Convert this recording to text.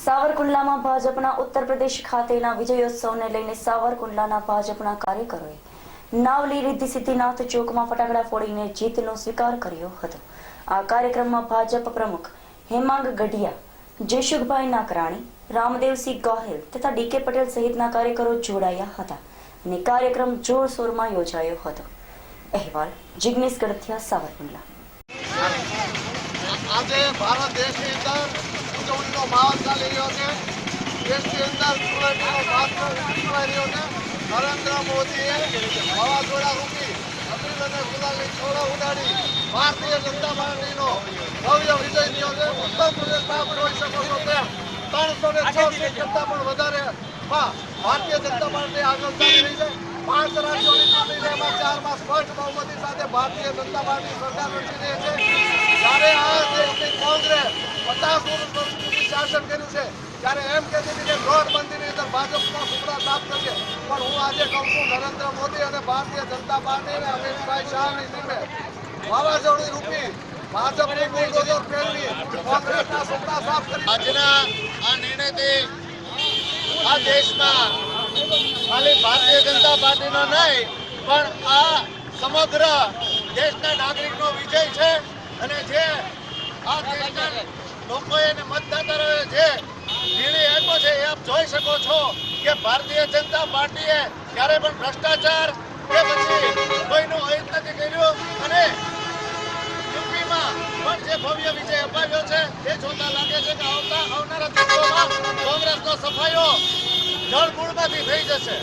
સાવરકુંડલામાં ભાજપના ઉત્તર પ્રદેશ ખાતેના વિજયોત્સવને લઈને સાવરકુંડલાના ભાજપના કાર્યકરોએ નાવલી રિદ્ધિ સિદ્ધિનાથ ચોકમાં ફટાકડા ફોડીને જીતનો સ્વીકાર કર્યો હતો. આ કાર્યક્રમમાં ભાજપ પ્રમુખ હેમાંગ ગઢિયા જયશુખભાઈ નાકરાણી, રામદેવસિંહ ગોહિલ તથા ડીકે પટેલ સહિતના કાર્યકરો જોડાયા હતા અને કાર્યક્રમ જોરશોરમાં યોજાયો હતો. અહેવાલ જિગ્નેશ ગઢથિયા, સાવરકુંડલા. આજે ભારત દેશની અંદર માહોલ ચાલી રહ્યો છે. દેશની અંદર માહોલ ઉજવાઈ રહ્યો છે. નરેન્દ્ર મોદીએ વાવાઝોડા રૂપી અમીર અને છોડો ઉડાડી ભારતીય જનતા પાર્ટીનો ભવ્ય વિજય થયો છે. ઉત્તર પ્રદેશમાં આપ જોઈ શકો પણ વધારે ભારતીય જનતા આગળ ચાલી રહી છે. પાંચ રાજ્યોની ચારમાં સ્પષ્ટ બહુમતી સાથે ભારતીય જનતા પાર્ટી સરકાર રહી છે. જ્યારે આ દેશની કોંગ્રેસ, પચાસ શાસન કર્યું છે. ત્યારે એમ કહેતી હતી કે નોટબંધીની અંદર ભાજપનો સુપડા સાફ થશે પણ હું આજે કહું છું, નરેન્દ્ર મોદી અને ભારતીય જનતા પાર્ટી અને અમિતભાઈ શાહની ટીમે વાવાઝોડી રૂપી ભાજપની બુલડોઝર ફેરવી કોંગ્રેસના સુપડા સાફ આજના આ નિર્ણયથી આ દેશમાં ખાલી ભારતીય જનતા પાર્ટીનો નહીં, પણ આ સમગ્ર દેશના નાગરિકનો વિજય છે. અને જે આ દેશના લોકોએ અને નિર્ણય આપ્યો છે એ જોઈ શકો છો કે ભારતીય જનતા પાર્ટીએ ક્યારે પણ ભ્રષ્ટાચાર કે પછી કોઈનું અહિત નથી કર્યું અને યુપીમાં પણ જે ભવ્ય વિજય અપાવ્યો છે એ જોતા લાગે છે કે આવતા આવનારા દિવસોમાં કોંગ્રેસનો સફાયો જળ મૂળમાંથી થઈ જશે.